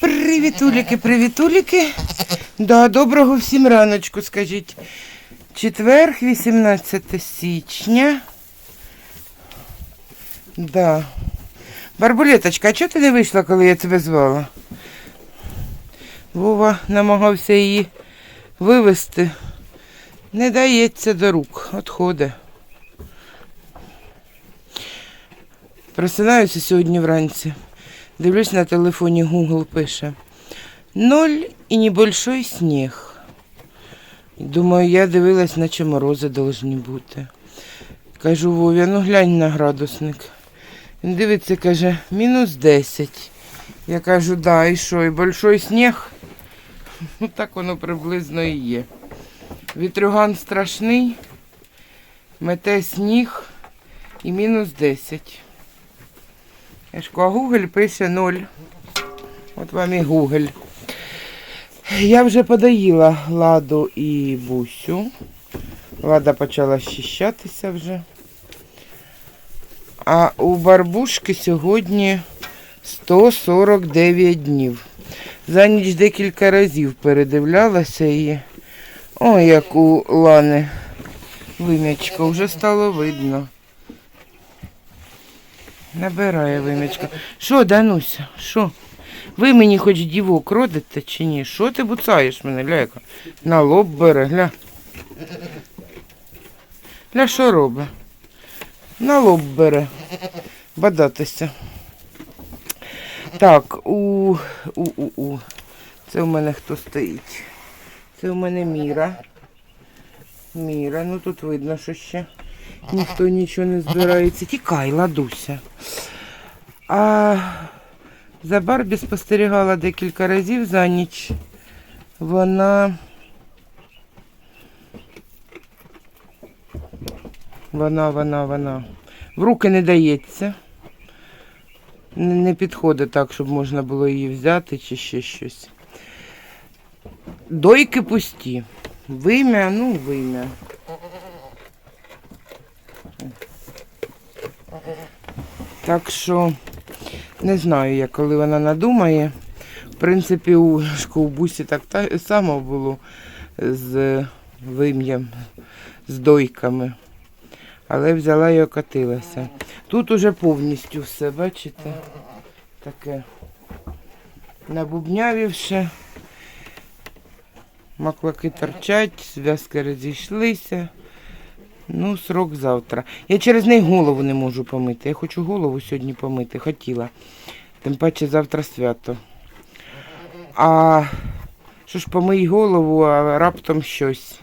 Привітуліки, привітуліки. Да, доброго всім раночку, скажіть. Четверг, 18 січня. Да. Барбулеточка, а чого ти не вийшла, коли я тебе звала? Вова намагався її вивести. Не дається до рук, отходи. Просинаюся сьогодні вранці. Дивлюсь на телефоні, Google пише. Ноль і небольшой сніг. Думаю, я дивилась, наче морози должні бути. Кажу, Вовя, ну глянь на градусник. Він дивиться, каже, мінус 10. Я кажу, да, і що, і большой сніг? Ну так воно приблизно і є. Вітрюган страшний, мете сніг і мінус 10. Я ж кажу, а Google пише 0. От вам і Google. Я вже подоїла Ладу і Бусю. Лада почала щищатися вже. А у барбушки сьогодні 149 днів. За ніч декілька разів передивлялася і. О, як у Лани вим'ячко, вже стало видно. Набирає вим'ячка. Що, Дануся, що? Ви мені хоч дівок родите чи ні? Що ти буцаєш мене, ляйка? На лоб бере, гля. Гля, що робить? На лоб бере. Бадатися. Так, у, у, у, у. Це у мене хто стоїть? Це у мене Міра. Міра, ну тут видно, що ще ніхто нічого не збирається. Тікай, ладуся. А за Барбі спостерігала декілька разів за ніч. Вона. Вона, вона, вона. В руки не дається. Не, підходить так, щоб можна було її взяти чи ще щось. Дойки пусті. Вим'я, ну вим'я. Так що не знаю я, коли вона надумає. В принципі, у шковбусі так та- само було з вим'ям, з дойками. Але взяла і окатилася. Тут уже повністю все, бачите? Таке набубнявівше. Маклаки торчать, зв'язки розійшлися. Ну, срок завтра. Я через неї голову не можу помити. Я хочу голову сьогодні помити, хотіла. Тим паче завтра свято. А що ж помий голову, а раптом щось.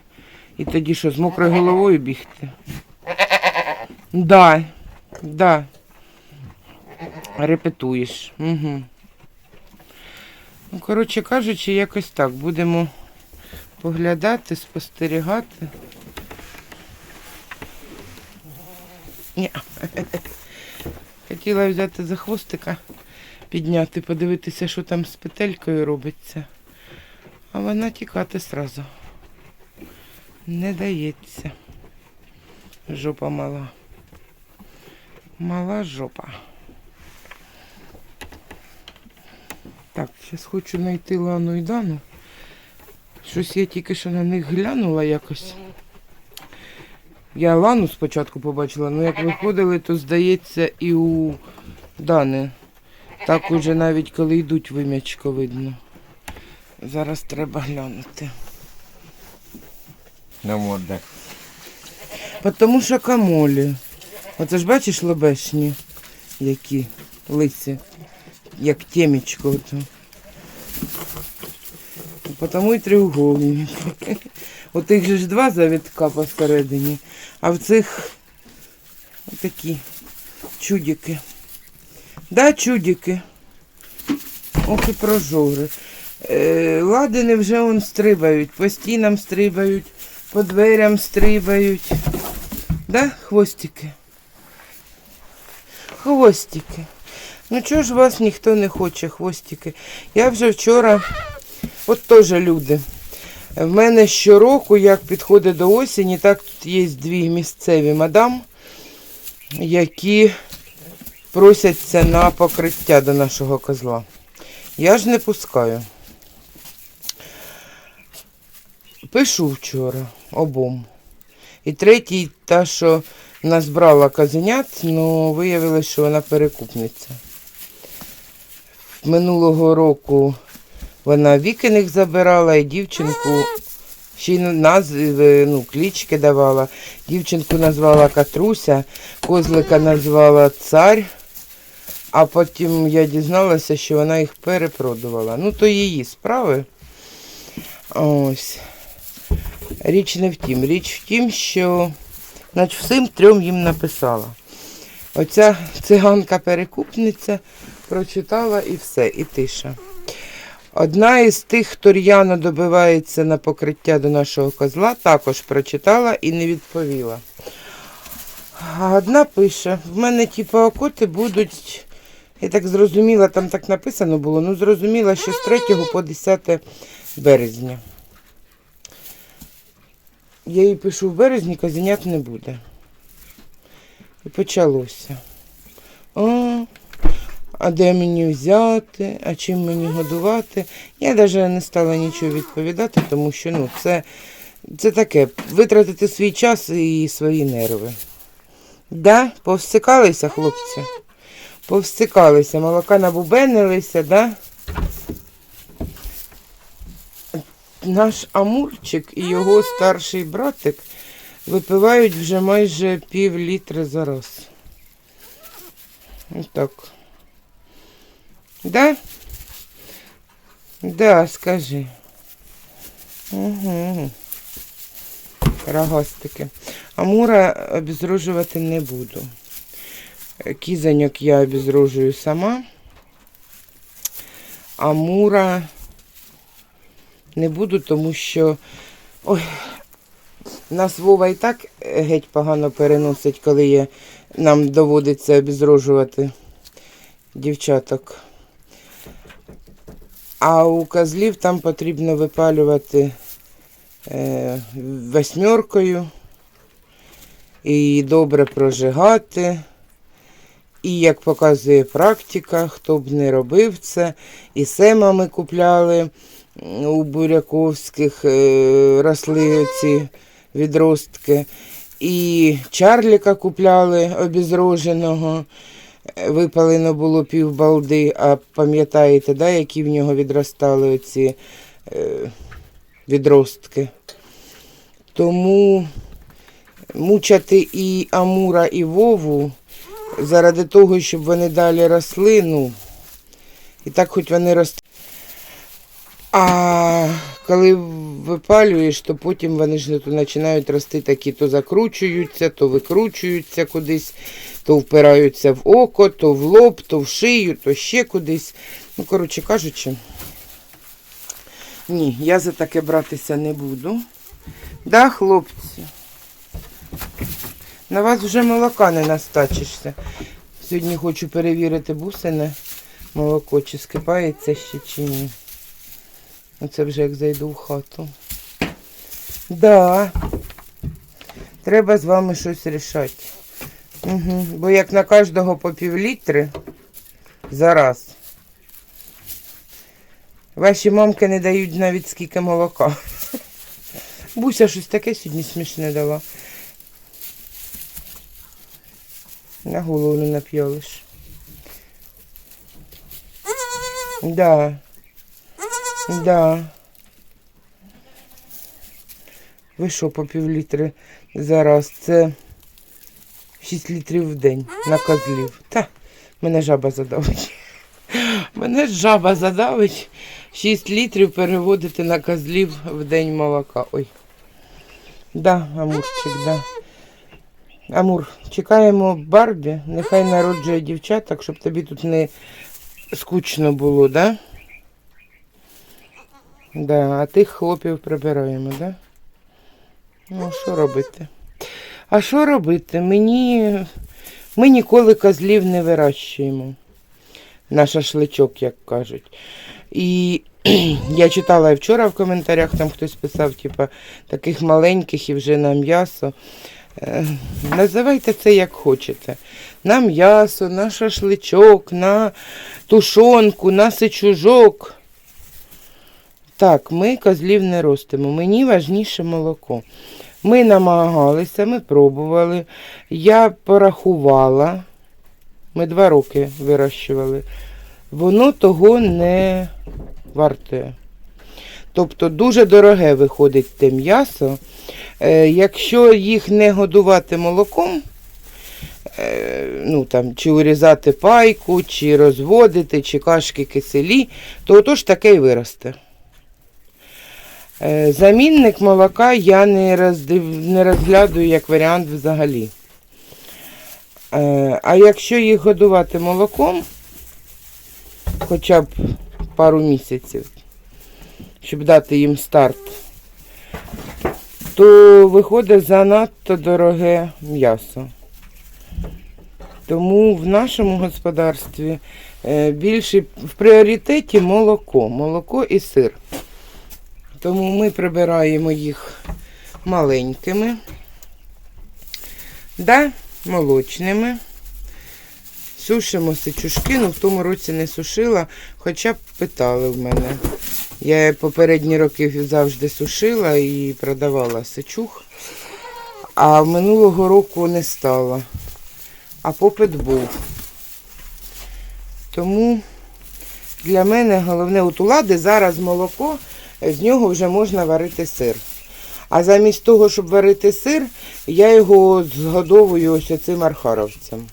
І тоді що, з мокрою головою бігти? Да, да. Репетуєш. Угу. Ну, коротше кажучи, якось так. Будемо поглядати, спостерігати. Ні. Хотіла взяти за хвостика, підняти, подивитися, що там з петелькою робиться. А вона тікати сразу. Не дається. Жопа мала. Мала жопа. Так, зараз хочу знайти Лану і Дану. Щось я тільки що на них глянула якось. Я Лану спочатку побачила, але як виходили, то здається і у Дани. Так уже навіть коли йдуть вим'ячко видно. Зараз треба глянути. На мордах. Тому що камолі. Оце ж бачиш лобешні, які лисі, як темечко. Ото. Потому і треугольник. У тих же ж два завітка посередині, а в цих такі чудики. Да, чудики. Ох і прожори. Е, ладини вже он стрибають, по стінам стрибають, по дверям стрибають. Да, хвостики? Хвостики. Ну чого ж вас ніхто не хоче, хвостики? Я вже вчора От теж люди. В мене щороку, як підходить до осені, так тут є дві місцеві мадам, які просяться на покриття до нашого козла. Я ж не пускаю. Пишу вчора обом. І третій, та, що назбрала козенят, але виявилось, що вона перекупниця. Минулого року вона вікиних забирала і дівчинку ще й назви, ну, клічки давала. Дівчинку назвала Катруся, козлика назвала цар, а потім я дізналася, що вона їх перепродувала. Ну, то її справи. Ось. Річ не в тім. Річ в тім, що значить, всім трьом їм написала. Оця циганка-перекупниця прочитала і все, і тиша. Одна із тих, хто р'яно добивається на покриття до нашого козла, також прочитала і не відповіла. А одна пише: в мене типу окоти будуть. Я так зрозуміла, там так написано було, ну зрозуміла, що з 3 по 10 березня. Я їй пишу, в березні козенят не буде. І почалося. О, а де мені взяти, а чим мені годувати? Я навіть не стала нічого відповідати, тому що ну, це, це таке, витратити свій час і свої нерви. Да? Повсикалися, хлопці? Повсикалися, молока набубенилися, да? Наш Амурчик і його старший братик випивають вже майже пів літри за раз. Ось так. Да? Да, скажи. Угу. Рогастики. Амура обезружувати не буду. Кізаньок я обезружую сама. Амура не буду, тому що ой, нас Вова і так геть погано переносить, коли є, нам доводиться обезружувати дівчаток. А у козлів там потрібно випалювати е, восьмеркою і добре прожигати. І як показує практика, хто б не робив це, і сема ми купляли у буряковських е, росли ці відростки. І чарліка купляли обезроженого. Е, Випалено було півбалди, а пам'ятаєте, да, які в нього відростали оці е, відростки. Тому мучати і Амура, і Вову заради того, щоб вони далі росли, ну, і так хоч вони ростуть. А коли випалюєш, то потім вони ж то починають рости такі, то закручуються, то викручуються кудись, то впираються в око, то в лоб, то в шию, то ще кудись. Ну, коротше кажучи, ні, я за таке братися не буду. Да, хлопці? На вас вже молока не настачишся. Сьогодні хочу перевірити бусине молоко, чи скипається ще чи ні. Оце вже як зайду в хату. Да. Треба з вами щось рішати. Угу. Бо як на кожного по пів літри за раз. Ваші мамки не дають навіть скільки молока. Буся щось таке сьогодні смішне дала. На голову не нап'ялиш. Да. Да. Ви по пів літри зараз? Це 6 літрів в день на козлів. Та, мене жаба задавить. Мене жаба задавить 6 літрів переводити на козлів в день молока. Ой. Да, Амурчик, да. Амур, чекаємо Барбі. Нехай народжує дівчаток, щоб тобі тут не скучно було, да? Да, а тих хлопів прибираємо, да? Ну, що робити? А що робити? Мені. Ми ніколи козлів не вирощуємо. На шашличок, як кажуть. І Я читала вчора в коментарях, там хтось писав, типа, таких маленьких і вже на м'ясо. Е, Називайте це як хочете. На м'ясо, на шашличок, на тушонку, на сичужок. Так, ми козлів не ростимо. Мені важніше молоко. Ми намагалися, ми пробували. Я порахувала. Ми два роки вирощували. Воно того не вартує. Тобто дуже дороге виходить те м'ясо. Е, якщо їх не годувати молоком, е, ну там, чи урізати пайку, чи розводити, чи кашки киселі, то отож таке й виросте. Е, замінник молока я не, роздив, не розглядую як варіант взагалі. Е, а якщо їх годувати молоком, хоча б пару місяців, щоб дати їм старт, то виходить занадто дороге м'ясо. Тому в нашому господарстві е, більше в пріоритеті молоко, молоко і сир. Тому ми прибираємо їх маленькими, да, молочними. Сушимо сичушки, ну в тому році не сушила, хоча б питали в мене. Я попередні роки завжди сушила і продавала сичух, а минулого року не стало. А попит був. Тому для мене головне от у лади зараз молоко, з нього вже можна варити сир. А замість того, щоб варити сир, я його згодовую ось оцим архаровцем.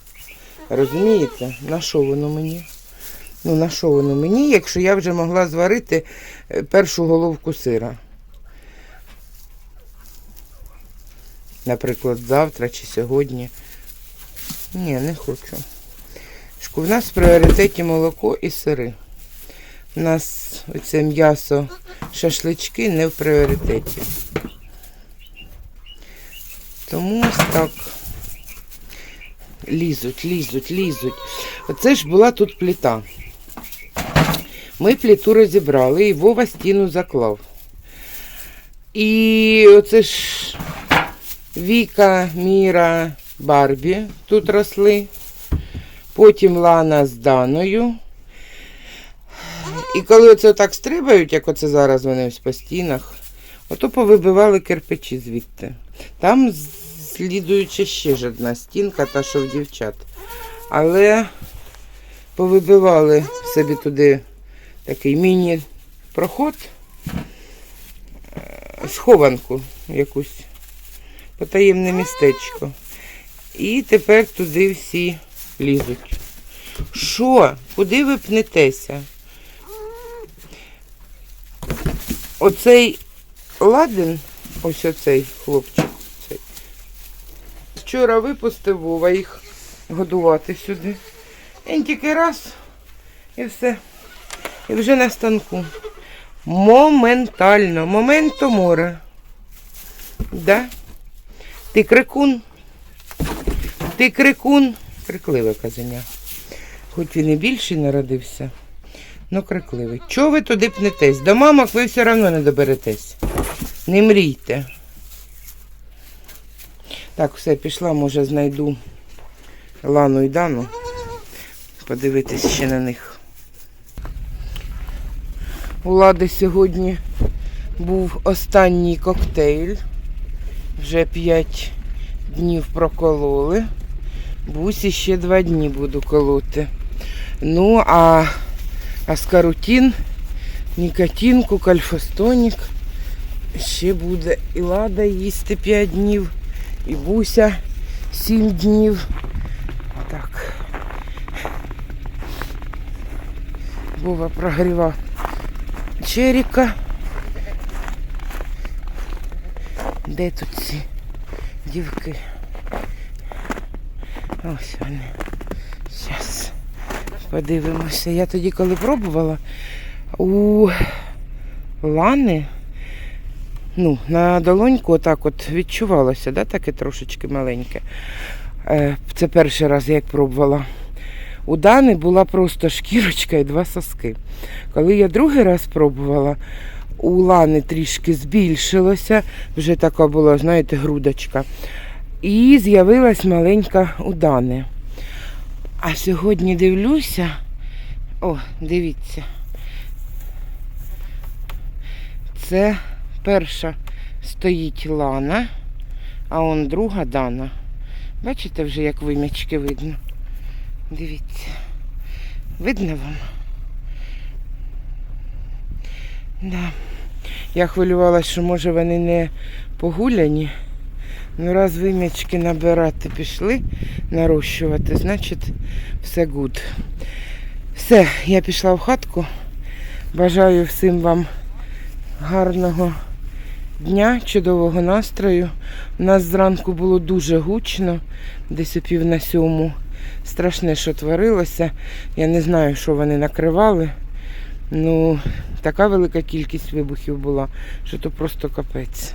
Розумієте? На що воно мені? Ну, на що воно мені, якщо я вже могла зварити е, першу головку сира? Наприклад, завтра чи сьогодні. Ні, не хочу. В нас в пріоритеті молоко і сири. У нас оце м'ясо, шашлички не в пріоритеті. Тому ось так. Лізуть, лізуть, лізуть. Оце ж була тут плита. Ми плиту розібрали і Вова стіну заклав. І оце ж Віка, Міра, Барбі тут росли. Потім Лана з Даною. І коли оце так стрибають, як оце зараз вони ось по стінах, ото повибивали кирпичі звідти. Там слідуюча ще ж одна стінка, та що в дівчат. Але повибивали собі туди такий міні-проход, е, схованку якусь, потаємне містечко. І тепер туди всі лізуть. Що? Куди ви пнетеся? Оцей ладен, ось оцей хлопчик, цей, вчора випустив Вова їх годувати сюди. Він тільки раз і все. І вже на станку. Моментально, моменто море. Да? Ти крикун? Ти крикун? Крикливе казання. Хоч він і більший народився, але крикливий. Чого ви туди пнетесь? До мамок ви все одно не доберетесь. Не мрійте. Так, все, пішла, може, знайду Лану і Дану. Подивитись ще на них. У Лади сьогодні був останній коктейль. Вже 5 днів прокололи. Бусі ще 2 дні буду колоти. Ну, а аскарутін, нікотинку, кальфостонік. Ще буде і Лада їсти 5 днів, і Буся 7 днів. Так. Вова прогрівав черіка. Де тут ці дівки? Ось вони. Подивимося. Я тоді, коли пробувала, у Лани, ну, на долоньку отак от відчувалося, да, таке трошечки маленьке. Е, Це перший раз, як пробувала. У Дани була просто шкірочка і два соски. Коли я другий раз пробувала, у Лани трішки збільшилося, вже така була, знаєте, грудочка. І з'явилась маленька у Дани. А сьогодні дивлюся. О, дивіться. Це перша стоїть Лана, а он друга Дана. Бачите вже, як вимячки видно. Дивіться. Видно вам? Да. Я хвилювалася, що може вони не погуляні. Ну, раз вимячки набирати пішли, нарощувати, значить все гуд. Все, я пішла в хатку. Бажаю всім вам гарного дня, чудового настрою. У нас зранку було дуже гучно, десь о пів на сьому. Страшне, що творилося. Я не знаю, що вони накривали. Ну, така велика кількість вибухів була, що то просто капець.